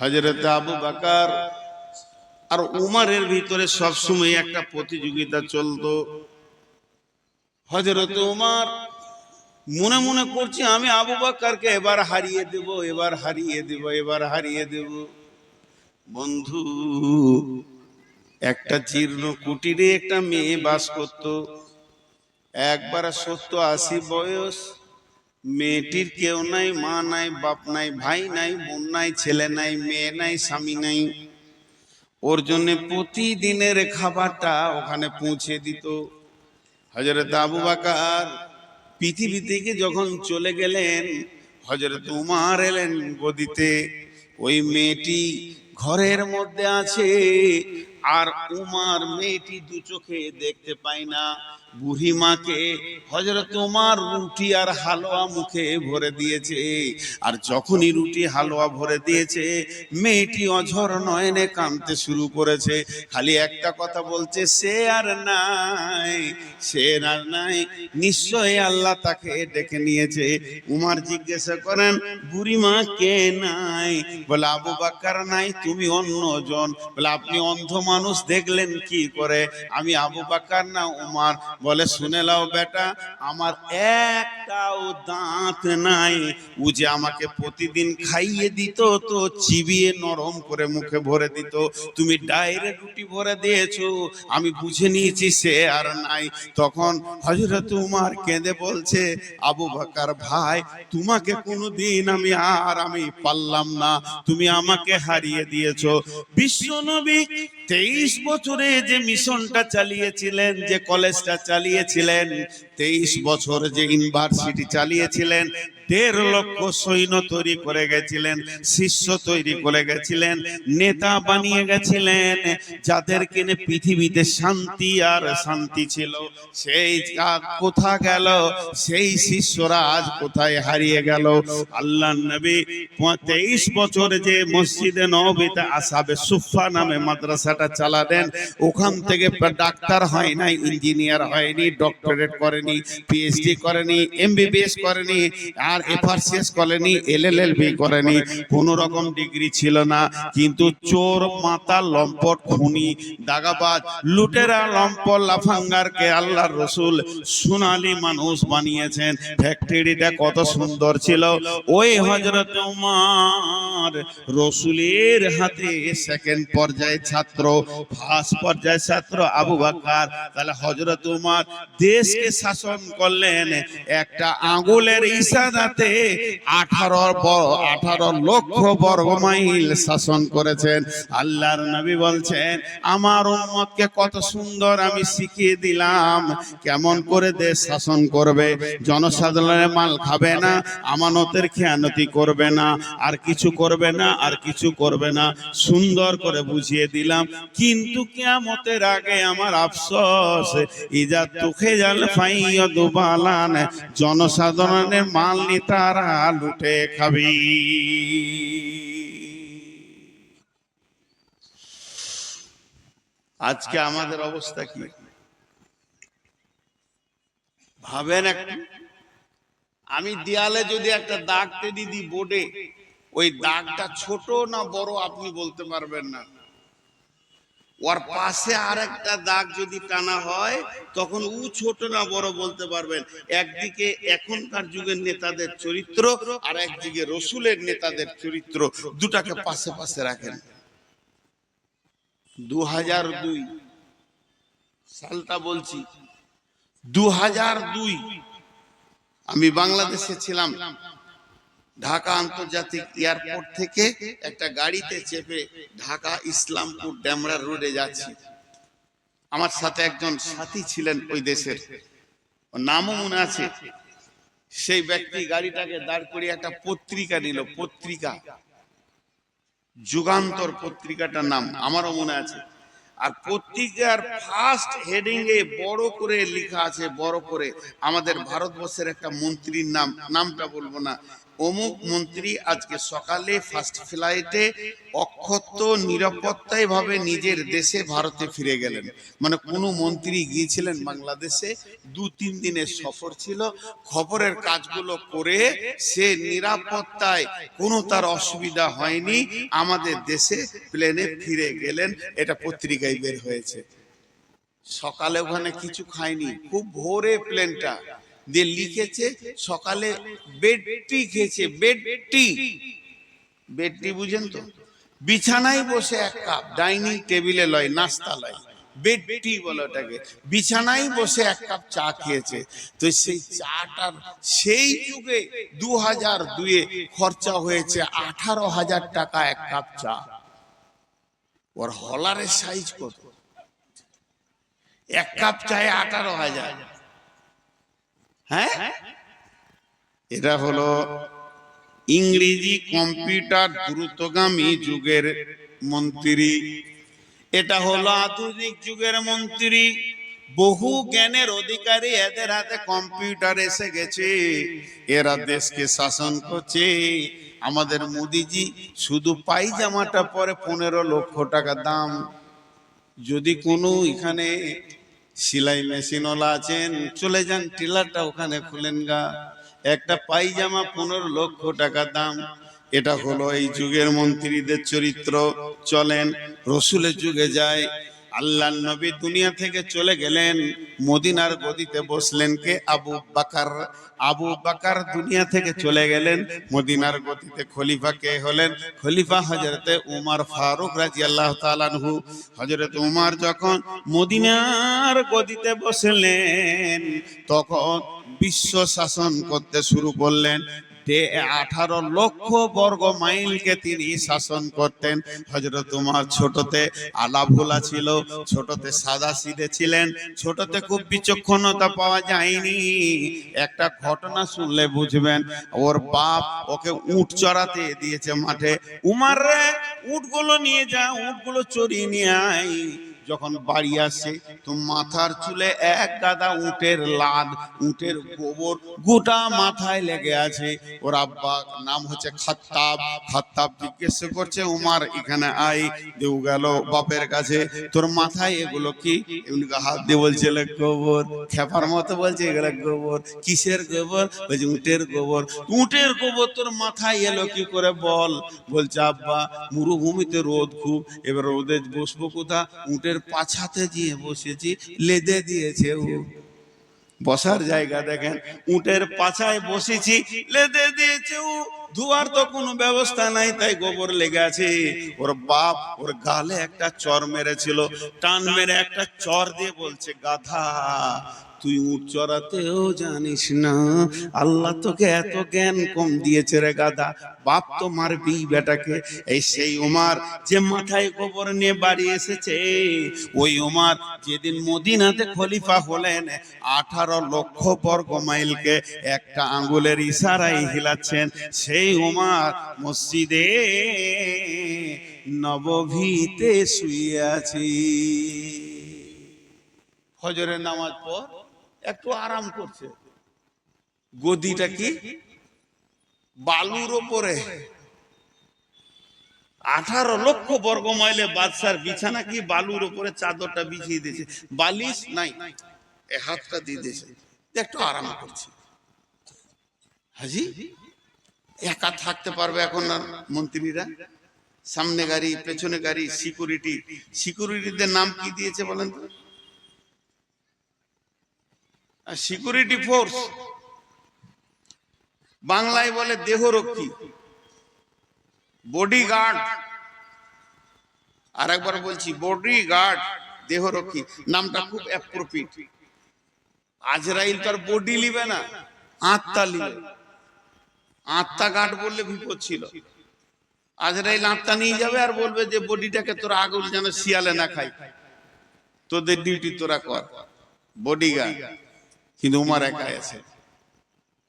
হজরত আবু বাকার আর উমারের ভিতরে সবসময় একটা প্রতিযোগিতা চলতো। হজরত উমার মনে মনে করছি, আমি আবু বাক্কারকে এবার হারিয়ে দেব, এবার হারিয়ে দেব, এবার হারিয়ে দেব। বন্ধু, একটা জীর্ণ কুটিরে একটা মেয়ে বাস করত। একবার সত্য আশি বয়স মেয়েটির কেউ নাই, মা নাই, বাপ নাই, ভাই নাই, বোন নাই, ছেলে নাই, মেয়ে নাই, স্বামী নাই। ওর জন্য প্রতিদিনের খাবারটা ওখানে পৌঁছে দিত। হজরত আবু বাকার পৃথিবী থেকে যখন চলে গেলেন হজরত উমার এলেন গদিতে। ওই মেয়েটি ঘরের মধ্যে আছে, আর উমার মেয়েটি দু চোখে দেখতে পায় না। বুড়ি মাকে হজরত তোমার রুটি আর হালুয়া মুখে ভরে দিয়েছে। আর যখনই রুটি, হালুয়া ভরে দিয়েছে, মেয়েটি অঝর নয়নে কাঁদতে শুরু করেছে। খালি একটা কথা বলছে, সে আর নাই, সে আর নাই। নিশ্চয়ই আল্লাহ তাকে ডেকে নিয়েছে। উমার জিজ্ঞাসা করেন বুড়ি মা কে নাই? বলে, আবু বাক্কার নাই, তুমি অন্যজন বলে, আপনি অন্ধ মানুষ, দেখলেন কি করে? আমি আবু বাক্কার না, উমার। বলে, শুনে লাও বেটা, আমার একটাও দাঁত নাই। ও যে আমাকে প্রতিদিন খাইয়ে দিত, তো চিবিয়ে নরম করে মুখে ভরে দিত। তুমি ডাইরেক্ট রুটি ভরে দিয়েছ, আমি বুঝে নিয়েছি সে আর নাই। তখন হজরত উমার কেঁদে বলছে, আবু বাকার ভাই, তোমাকে কোনোদিন আমি আর আমি পারলাম না। তুমি আমাকে হারিয়ে দিয়েছ। বিশ্ব নবী তেইশ বছরে যে মিশনটা চালিয়েছিলেন যে কলেজটা চালিয়েছিলেন তেইশ বছর যে ইউনিভার্সিটি চালিয়েছিলেন দেড় লক্ষ সৈন্য তৈরি করে গেছিলেন, শিষ্য তৈরি করে গেছিলেন, নেতা বানিয়ে গেছিলেন যাদের কিনে পৃথিবীতে শান্তি আর শান্তি ছিল। সেই কোথা গেল? সেই শিষ্যরা আজ কোথায় হারিয়ে গেল? আল্লাহ নবী তেইশ বছর যে মসজিদে নবীতে আসাবে সুফা নামে মাদ্রাসাটা চালাতেন, ওখান থেকে ডাক্তার হয় নাই, ইঞ্জিনিয়ার হয়নি, ডক্টরেট করেনি পিএইচডি করেনি এমবিবিএস করেনি, আর এফআরসিএস করেনি এলএলএলবি করেনি কোনো রকম ডিগ্রি ছিল না। কিন্তু চোর মাতা লম্পট খুনি দাগাবাজ লুটেরা লম্পট লাফাঙ্গারকে আল্লাহর রসুল সোনালী মানুষ বানিয়েছেন। ফ্যাক্টরিটা কত সুন্দর ছিল। ওই হজরত উমার রসুলের হাতে সেকেন্ড পর্যায়ে ছাত্র ফার্স্ট পর্যায়ে ছাত্র আবু বাকার। তাহলে হজরত উমার দেশকে শাসন করলেন। একটা আঙ্গুলের ইশারাতে আঠারো আঠারো লক্ষ বর্গ মাইল শাসন করেছেন। আল্লাহর নবী বলছেন, আমার উম্মতকে কত সুন্দর আমি শিখিয়ে দিলাম। কেমন করে দেশ শাসন করবে? জনসাধারণের মাল খাবে না, আমানতের খেয়ানতি করবে না, আর কিছু করবে না, আর কিছু করবে না। সুন্দর করে বুঝিয়ে দিলাম, কিন্তু কিয়ামতের আগে আমার আফসোস, ইজা তুখে জাল ফাইয় দুবালান জনসাধারণের মাল নি তারা লুটে খাবি। আজকে আমাদের অবস্থা কি? ভাবেন আমি দেয়ালে যদি একটা দাগ টেনে দিই বোর্ডে ওই দাগটা ছোট না বড় আপনি বলতে পারবেন না। ওর পাশে আর একটা দাগ যদি টানা হয়, তখন উ ছোট না বড় বলতে পারবেন। একদিকে এখনকার যুগের নেতাদের চরিত্র আর একদিকে রসুলের নেতাদের চরিত্র। দুটাকে পাশে পাশে রাখেন। দু হাজার দুই। সালটা বলছি। দু হাজার দুই। আমি বাংলাদেশে ছিলাম। ঢাকা আন্তর্জাতিক এয়ারপোর্ট থেকে একটা গাড়িতে চেপে ঢাকা ইসলামপুর ড্যামরা রোডে যাচ্ছি। আমার সাথে একজন সাথী ছিলেন ওই দেশের। নামও মনে আছে। সেই ব্যক্তি গাড়িটাকে দাঁড় করিয়ে একটা পত্রিকা নিল, পত্রিকা। যুগান্তর পত্রিকাটার নাম, আমারও মনে আছে। আর পত্রিকার ফার্স্ট হেডিং এ বড় করে লেখা আছে, বড় করে। আমাদের ভারতবর্ষের একটা মন্ত্রীর নাম, নামটা বলব না। অমুক মন্ত্রী আজকে সকালে ফার্স্ট ফ্লাইটে অক্ষত নিরাপত্তায় ভাবে নিজের দেশে ভারতে ফিরে গেলেন। মানে কোনো মন্ত্রী গিয়েছিলেন বাংলাদেশে, দু, তিন দিনের সফর ছিল, খবরের কাজগুলো করে সে নিরাপত্তায় কোনো তার অসুবিধা হয়নি, আমাদের দেশে প্লেনে ফিরে গেলেন, এটা পত্রিকায় বের হয়েছে। সকালে ওখানে কিছু খায়নি, খুব ভোরে প্লেনটা দিয়ে লিখেছে সকালে বেডটি খেয়েছে বেডটি বেডটি বুঝেন তো? বিছানায় বসে এক কাপ, ডাইনিং টেবিলে লয়, নাস্তা লয়। বেডটি বলে ওটাকে। বিছানায় বসে এক কাপ চা খেয়েছে। তো সেই চাটার সেই যুগে দু হাজার দুয়ে খরচা হয়েছে আঠারো হাজার টাকা এক কাপ চা। ওর হলারের সাইজ কত? এক কাপ চায়ে আঠারো হাজার। হ্যাঁ? এটা হলো ইংরেজি কম্পিউটার দ্রুতগামী যুগের মন্ত্রী। এটা হলো আধুনিক যুগের মন্ত্রী। বহু জ্ঞানের অধিকারী এদের হাতে কম্পিউটার এসে গেছে। এরা দেশকে শাসন করছে। আমাদের মোদিজি শুধু পাইজামাটা পরে পনেরো লক্ষ টাকা দাম। যদি কোনো এখানে সেলাই মেশিনওয়ালা আছেন, চলে যান, টেলারটা ওখানে খুলেন গা। একটা পাইজামা পনেরো লক্ষ টাকা দাম। এটা হলো এই যুগের মন্ত্রীদের চরিত্র। চলেন, রসুলের যুগে যায় আল্লাহ নবী দুনিয়া থেকে চলে গেলেন, মদিনার গদিতে বসলেন কে? আবু বাকার। আবু বাকার দুনিয়া থেকে চলে গেলেন, মদিনার গদিতে খলিফা কে হলেন? খলিফা হজরতে উমার ফারুক রাজি আল্লাহ তালানহু হজরত উমার যখন মদিনার গদিতে বসলেন, তখন বিশ্ব শাসন করতে শুরু করলেন। আঠারো লক্ষ বর্গ মাইলকে তিনি শাসন করতেন। হজরত উমার ছোটতে আলা ভোলা ছিল, ছোটতে সাদা সিধে ছিলেন, ছোটতে খুব বিচক্ষণতা পাওয়া যায়নি। একটা ঘটনা শুনলে বুঝবেন, ওর বাপ ওকে উট চড়াতে দিয়েছে মাঠে, উমার রে, উটগুলো নিয়ে যা, উটগুলো চড়িয়ে নিয়ে আয়। যখন বাড়ি আসে, তো মাথার চুলে এক গাদা উটের লাদ, উটের গোবর গোটা মাথায় লেগে আছে। ওর আব্বা নাম হচ্ছে খাত্তাব। খাত্তাব জিজ্ঞেস করছে, উমার, এখানে আই দেউ গেল বাপের কাছে। তোর মাথায় এগুলো কি? এমনি হাত দিয়ে বলছে গোবর। খেপার মতো বলছে, এগুলো গোবর। কিসের গোবর? বলছে, উটের গোবর। উটের গোবর তোর মাথায় এলো কি করে বল? বলছে, আব্বা, মরুভূমিতে রোদ খুব। এবার রোদে বসবো কোথা উটের পাছাতে গিয়ে বসেছি, লেদে দিয়েছে ও। বসার জায়গা দেখেন, উটের পাছায় বসেছি, লেদে দিয়েছে ও। ধোয়ার তো কোনো ব্যবস্থা নাই, তাই গোবর লেগে আছে। ওর বাপ ওর গালে একটা চর মেরেছিল, টান মেরে একটা চর দিয়ে বলছে, গাধা তুই উঠ চড়াতেও জানিস না। আল্লাহ তোকে এত জ্ঞান কম দিয়েছে রে গাধা বাপ তো মারবি বেটাকে। এই সেই উমার যে মাথায় গোবর নিয়ে বাড়ি এসেছে, ওই উমার যেদিন মদিনাতে খলিফা হলেন, আঠারো লক্ষ বর্গ মাইলকে একটা আঙ্গুলের ইশারায় হিলাচ্ছেন। সেই উমার মসজিদে নবভীতে শুয়ে আছি। হজরের নামাজ পর একটু আরাম করছে। গদিটা কি? বালুর ওপরে। আঠারো লক্ষ বর্গ মাইলে বাদশার বিছানা কি বালুর ওপরে চাদরটা বিছিয়ে দিয়েছে? বালিশ নাই। হাতটা দিয়ে দিয়েছে। একটু আরাম করছে। হাজি একা থাকতে পারবে এখন আর মন্ত্রীরা? সামনে গাড়ি পেছনে গাড়ি সিকিউরিটি সিকিউরিটিদের নাম কি দিয়েছে বলেন তো? সিকিউরিটি ফোর্স বাংলায় বলে দেহরক্ষী বডি গার্ড আর একবার বলছি বডি গার্ড দেহরক্ষী, নামটা খুব অ্যাপ্রোপ্রিয়েট আজরাইল তার বডি লিবে না, আত্মা লিবে আত্মা গার্ড বললে বিপদ ছিল। আজরাইল আত্মা নিয়ে যাবে আর বলবে যে বডিটাকে তোরা আগুন যেন শিয়ালে না খাই। তোদের ডিউটি তোরা কর। বডি গার্ড কিন্তু উমার একাই আছে।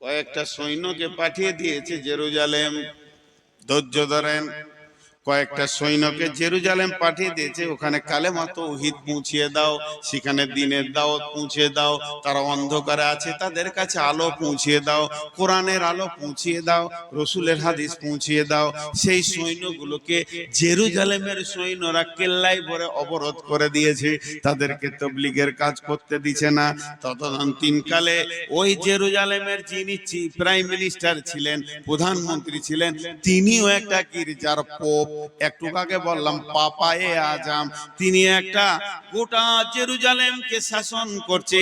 কয়েকটা সৈন্যকে পাঠিয়ে দিয়েছে জেরুজালেম ধৈর্য ধরেন। কয়েকটা সৈন্যকে জেরুজালেম পাঠিয়ে দিয়েছে। ওখানে কালেমা তৌহিদ পৌঁছিয়ে দাও, সেখানে দিনের দাওয়াত পৌঁছিয়ে দাও, তারা অন্ধকারে আছে, তাদের কাছে আলো পৌঁছিয়ে দাও, কোরআনের আলো পৌঁছিয়ে দাও, রসুলের হাদিস পৌঁছিয়ে দাও। সেই সৈন্যগুলোকে জেরুজালেমের সৈন্যরা কেল্লাই ভরে অবরোধ করে দিয়েছে। তাদেরকে তবলিগের কাজ করতে দিছে না। তদন্তিনকালে ওই জেরুজালেমের যিনি প্রাইম মিনিস্টার ছিলেন, প্রধানমন্ত্রী ছিলেন, তিনিও একটা গির্জার পোপ একটু আগে বললাম, পাপায়ে আজাম। তিনি একটা গোটা জেরুজালেমকে শাসন করছে।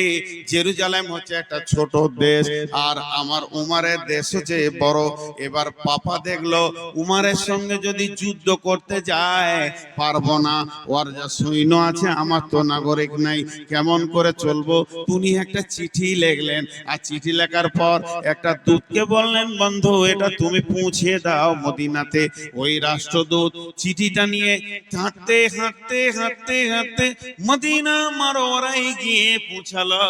জেরুজালেম হচ্ছে একটা ছোট দেশ, আর আমার উমারের দেশ হচ্ছে বড়। এবার পাপা দেখল, উমারের সঙ্গে যদি যুদ্ধ করতে যায়, পারব না। ওর যা সৈন্য আছে, আমার তো নাগরিক নাই। কেমন করে চলবো? তিনি একটা চিঠি লিখলেন, আর চিঠি লেখার পর একটা দূতকে বললেন, বন্ধু, এটা তুমি পৌঁছিয়ে দাও মদিনাতে। ওই রাষ্ট্রদূত চিঠিটা নিয়ে হাঁটতে হাঁটতে হাঁটতে হাঁটতে মদিনা মারোয়ারাই গিয়ে পৌঁছালো।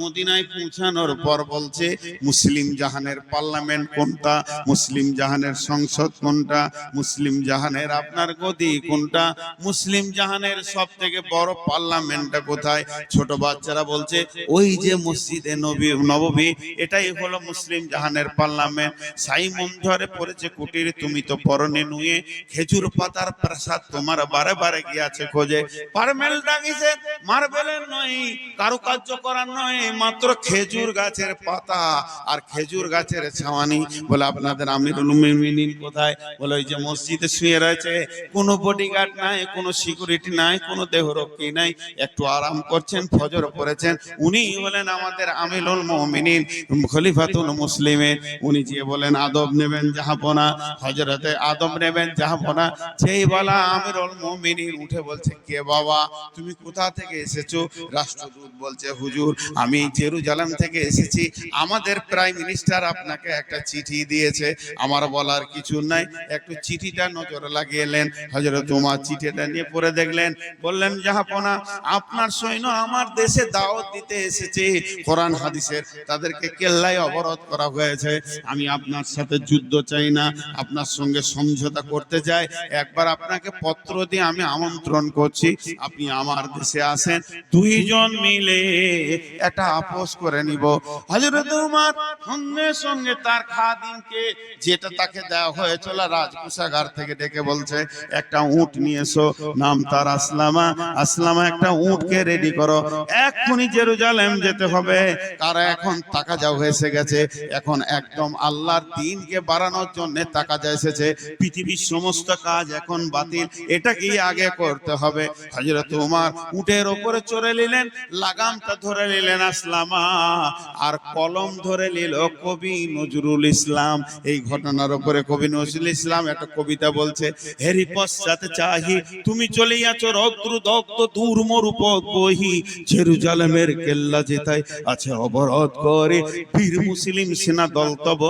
মদিনায় পৌঁছানোর পর বলছে, মুসলিম জাহানের পার্লামেন্ট কোনটা? মুসলিম জাহানের সংসদ কোনটা? মুসলিম জাহানের আপনার গদি কোনটা? মুসলিম জাহানের সব থেকে বড় পার্লামেন্টটা কোথায়? ছোট বাচ্চারা বলছে, ওই যে মসজিদে নবী নববী এটাই হলো মুসলিম জাহানের পার্লামেন্ট। সাইমন ধরে পড়েছে কুটির, তুমি তো পরনে নুয়ে খেজুর পাতার প্রসাদ তোমার বারে বারে গিয়াছে খোঁজে। পারমেল ডাকিছে মার্বেলের নয় কারুকার্য করার নয় মাত্র খেজুর গাছের পাতা আর খেজুর গাছের ছাওয়ানি। বলে আপনাদের আমিরুল মুমিনিন কোথায়? বলে ওই যে মসজিদে শুয়ে রয়েছে। কোনো বডিগার্ড নাই, কোনো সিকিউরিটি নাই, কোনো দেহরক্ষী নাই। একটু আরাম করছেন, ফজর পড়েছেন। উনি বলেন আমাদের আমিরুল মুমিনিন, খলিফাতুল মুসলিমের উনি যে বলেন, আদব নেবেন যাহাপনা। হজরতে আদব নেবেন যাহাপনা সেই বলা আমিরুল মুমিনিন উঠে বলছে কে বাবা? তুমি কোথা থেকে এসেছ? রাষ্ট্রদূত বলছে হুজুর আমি জেরুজালেম থেকে এসেছি। আমাদের প্রাইম মিনিস্টার আপনাকে একটা চিঠি দিয়েছে। আমার বলার কিছু নাই। একটু চিঠিটা নজরে লাগিয়েলেন হজরত তোমার চিঠিটা নিয়ে পড়ে দেখলেন। বললেন জাহাপনা আপনার সৈন্য আমার দেশে দাওয়াত দিতে এসেছে। কোরআন হাদিসের তাদেরকে কেল্লায় অবরোধ করা হয়েছে। আমি আপনার সাথে যুদ্ধ চাই না। আপনার সঙ্গে সমঝোতা করতে চাই। একবার আপনাকে পত্র দিয়ে আমি আমন্ত্রণ করছি। আপনি আমার দেশে আসেন, দুইজন মিলে একটা আপোষ করে নিব। হজরত উমার সঙ্গে সঙ্গে তার খাদিমকে যেটা তাকে দেওয়া হয়েছিল রাজকুষাগার থেকে ডেকে বলছে, একটা উট নিয়ে এসো। নাম তার আসলামা। আসলামা, একটা উটকে রেডি করো। এক্ষুনি জেরুজালেম যেতে হবে। কারণ এখন টাকা যাও এসে গেছে। এখন একদম আল্লাহর দিনকে বাড়ানোর জন্য টাকা যা এসেছে। পৃথিবীর সমস্ত কাজ এখন বাতিল। এটাকেই আগে করতে হবে। হজরত উমার উটের ওপরে চড়ে নিলেন, লাগামটা ধরে নিলেন আসলামা। আর কলম ধরে নিল কবি নজরুল ইসলাম। এই ঘটনার উপরে কবি নজরুল ইসলাম একটা কবিতা বলছে, হেরি পশ্চাতে চাহি, তুমি চলে আছো রৌদ্র দগ্ধ দূর মরুপথ বহি। জেরুজালেমের কেল্লা যেতাই আছে অবরোধ করে। বীর মুসলিম সেনা দল তব,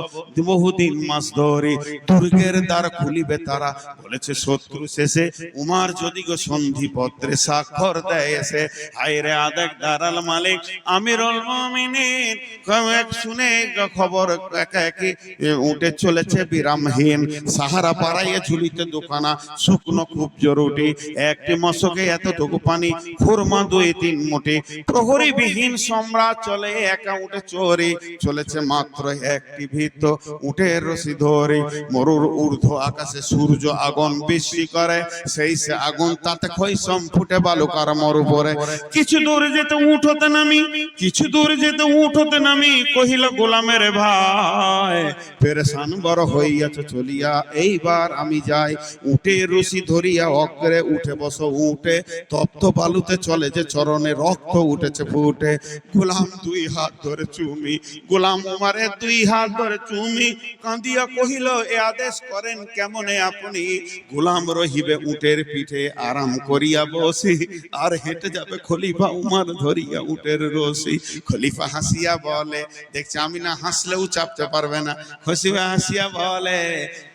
বহুদিন মাস ধরে। দুর্গের দ্বার খুলিবে তারা বলেছে শত্রু শেষে উমার যদি গো সন্ধি পত্রে স্বাক্ষর দেয় এসে হায়রে আদেক দারাল মালিক আমিরুল মুমিনিন কয়েক শুনে খবর একা একই এ, উঠে চলেছে বিরামহীন সাহারা পাড়াইয়ে ঝুলিতে দোকানা শুকনো খুব জরুরি একটি মশকে এতটুকু পানি খুরমা দুই তিন মুঠি প্রহরী বিহীন সম্রাট চলে একা উঠে চোরে চলেছে মাত্র একটি ভিত্ত উঠে রশি ধরে মরুর ঊর্ধ্ব আকাশে সূর্য আগুন বৃষ্টি করে, সেই সে আগুন তাতে খৈসম ফুটে বালুকার মরু পরে কিছু দূর যেতে উঠতে নামি, কিছু দূর যেতে উঠতে নামি, কহিল গোলামের ভাই, পেরেশান বড় হইয়াছে চলিয়া, এইবার আমি যাই, উঠে রশি ধরিয়া অগ্রে উঠে বসো, উঠে তপ্ত বালুতে চলে যে চরণে রক্ত উঠেছে ফুটে। গোলাম দুই হাত ধরে চুমি, গোলাম উমারের দুই হাত ধরে চুমি, কাঁদিয়া কহিল, এ আদেশ করেন কেমনে আপনি? গোলাম রহিবে উটের পিঠে আরাম করিয়া বসি। আর হেঁটে যাবে খলিফা উমার ধরিয়া উটের রসি খলিফা হাসিয়া বলে, দেখছি আমি না হাসলেও চাপতে পারবে না। খসিবা হাসিয়া বলে,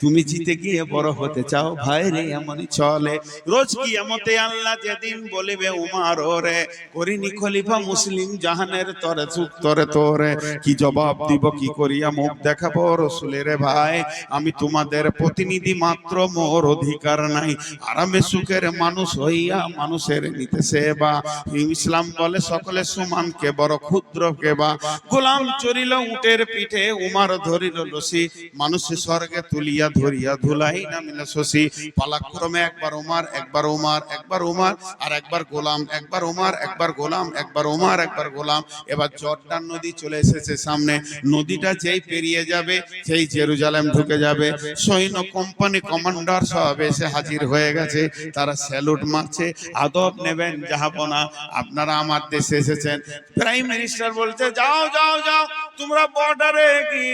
তুমি জিতে গিয়ে বড় হতে চাও ভাই রে, এমনই চলে। রোজ কি এমতে আল্লাহ যেদিন বলিবে, উমার ওরে, করিনি খলিফা মুসলিম জাহানের তরে, চুপ তরে তোরে। কি জবাব দিব, কি করিয়া মুখ দেখাবো রসুলের ভাই? আমি তোমাদের প্রতিনিধি মাত্র মোর অধিকার নাই। আরামে সুখের মানুষ হইয়া মানুষের নিতে সেবা। ইসলাম বলে, সকলে সমান কে বড়, ক্ষুদ্র কে বা। গোলাম চরিল উটের পিঠে, উমার ধরিল লসি মানুষ স্বর্গে তুলিয়া ধরিয়া, ধুলাই নামিল শশী। পালাক্রমে একবার উমার একবার উমার একবার উমার, আর একবার গোলাম, একবার উমার, একবার গোলাম, একবার উমার, একবার গোলাম। এবার জর্ডান নদী চলে এসেছে সামনে। নদীটা যেই পেরিয়ে যাবে, সেই জেরুজালেম ঢুকে যাবে। সৈন্য কোম্পানি কমান্ডার সব এসে হাজির হয়ে গেছে, তারা স্যালুট মারছে, আদব নেবেন যাহাবনা আপনারা আমার দেশে এসেছেন। প্রাইম মিনিস্টার বলছে, যাও যাও যাও। তোমরা বর্ডারে কি?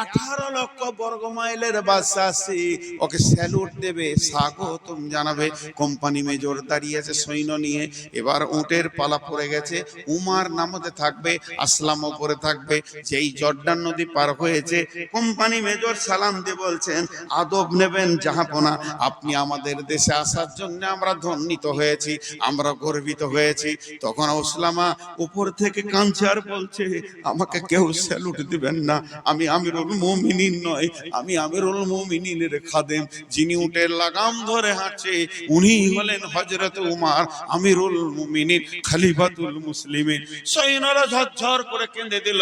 আঠারো লক্ষ বর্গ মাইলের বাচ্চা আসছি ওকে স্যালুট দেবে, স্বাগতম জানাবে। কোম্পানি মেজর দাঁড়িয়েছে সৈন্য নিয়ে। এবার উটের পালা পড়ে গেছে। উমার নামতে থাকবে আসলাম ওপরে থাকবে। যেই জর্ডান নদী পার হয়েছে কোম্পানি মেজর সালাম দিয়ে বলছেন, আদব নেবেন জাহাপনা। আপনি আমাদের দেশে আসার জন্য আমরা ধন্যিত হয়েছি, আমরা গর্বিত হয়েছি। তখন ওসলামা উপর থেকে কাঞ্চার বলছে, আমাকে কেউ স্যালুট দিবেন না। আমি আমিরুল মুমিনিন নয় আমি আমিরুল মুমিনিনের খাদেম, যিনি উটের লাগাম ধরে হাঁটছে, উনি হলেন হযরত উমার আমিরুল মুমিনিন, খলিফাতুল মুসলিমিন। সৈন্যরা ঝরঝর করে কেঁদে দিল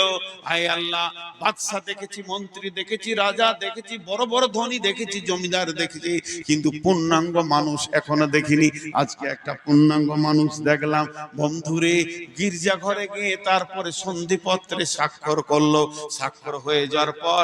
হায় আল্লাহ বাদশা দেখেছি, মন্ত্রী দেখেছি, রাজা দেখেছি, বড় বড় ধনী দেখেছি, জমিদার দেখেছি, কিন্তু পূর্ণাঙ্গ মানুষ এখনও দেখিনি। আজকে একটা পূর্ণাঙ্গ মানুষ দেখলাম। বন্ধুরে গির্জা ঘরে গিয়ে তারপরে সন্ধিপত্রে স্বাক্ষর করল স্বাক্ষর হয়ে যাওয়ার পর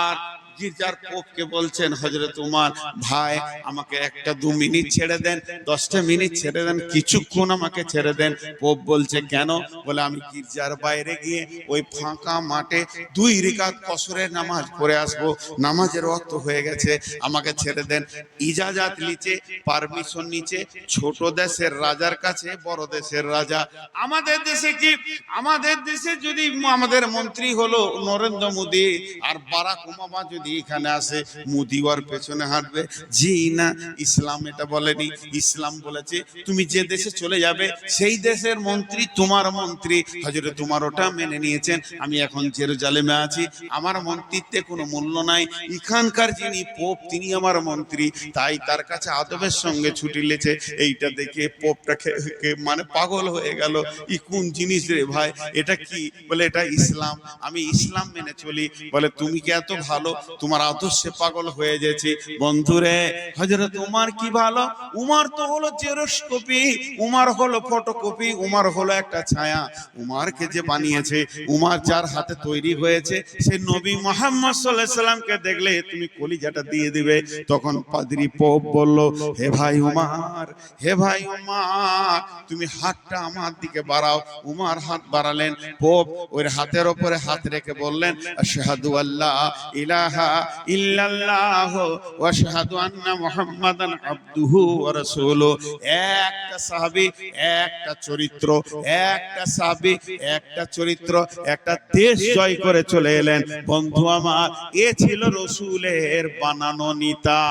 আর গির্জার পোপকে বলছেন হজরত উমার, ভাই, আমাকে একটা দু মিনিট ছেড়ে দেন, দশটা মিনিট ছেড়ে দেন, কিছুক্ষণ আমাকে ছেড়ে দেন। পোপ বলছে, কেন? বলে, আমি গির্জার বাইরে গিয়ে ওই ফাঁকা মাঠে দুই রিকাত কসরের নামাজ পড়ে আসব। নামাজের অর্থ হয়ে গেছে, আমাকে ছেড়ে দেন। ইজাজাত নিচে, পারমিশন নিচে, ছোট দেশের রাজার কাছে, বড় দেশের রাজা। আমাদের দেশে কি? আমাদের দেশে যদি আমাদের মন্ত্রী হলো নরেন্দ্র মোদী আর বারাক ওবামা যদি এখানে আসে মোদী ওর পেছনে হাঁটবে। জি না, ইসলাম এটা বলেনি। ইসলাম বলেছে, তুমি যে দেশে চলে যাবে, সেই দেশের মন্ত্রী তোমার মন্ত্রী। হজরে তোমার ওটা মেনে নিয়েছেন, আমি এখন জেরুজালেমে আছি, আমার মন্ত্রিত্বে কোনো মূল্য নাই। এখানকার যিনি পোপ, তিনি আমার মন্ত্রী। তাই তার কাছে আদবের সঙ্গে ছুটি লেছে। এইটা দেখে পোপটা মানে পাগল হয়ে গেল। ই কোন জিনিস রে ভাই, এটা কি? বলে, এটা ইসলাম। আমি ইসলাম মেনে চলি। বলে, তুমি কি এত ভালো? তোমার আদর্শে পাগল হয়ে গেছে। বন্ধুরে হজরত উমার কি ভালো? উমার তো হলো জেরক্স কপি উমার হলো ফটোকপি, উমার হলো একটা ছায়া। উমারকে যে বানিয়েছে, উমার যার হাতে তৈরি হয়েছে, সে নবী মোহাম্মদ সাল্লাহ সাল্লামকে দেখলে তুমি কলিজাটা দিয়ে দিবে। তখন পাদ্রি পোপ বলল, হে ভাই উমার, হে ভাই উমার, তুমি হাতটা আমার দিকে বাড়াও। উমার হাত বাড়ালেন, পোপ ওর হাতের ওপরে হাত রেখে বললেন, আশহাদু আল্লাহ ইলাহা ইল্লাল্লাহ ওয়া আশহাদু আন্না মুহাম্মাদান আবদুহু ওয়া রাসূলু একটা সাহাবী, একটা চরিত্র, একটা সাহাবী, একটা চরিত্র, একটা দেশ জয় করে চলে এলেন। বন্ধু আমার, এ ছিল রসুলের বানানো নিতা।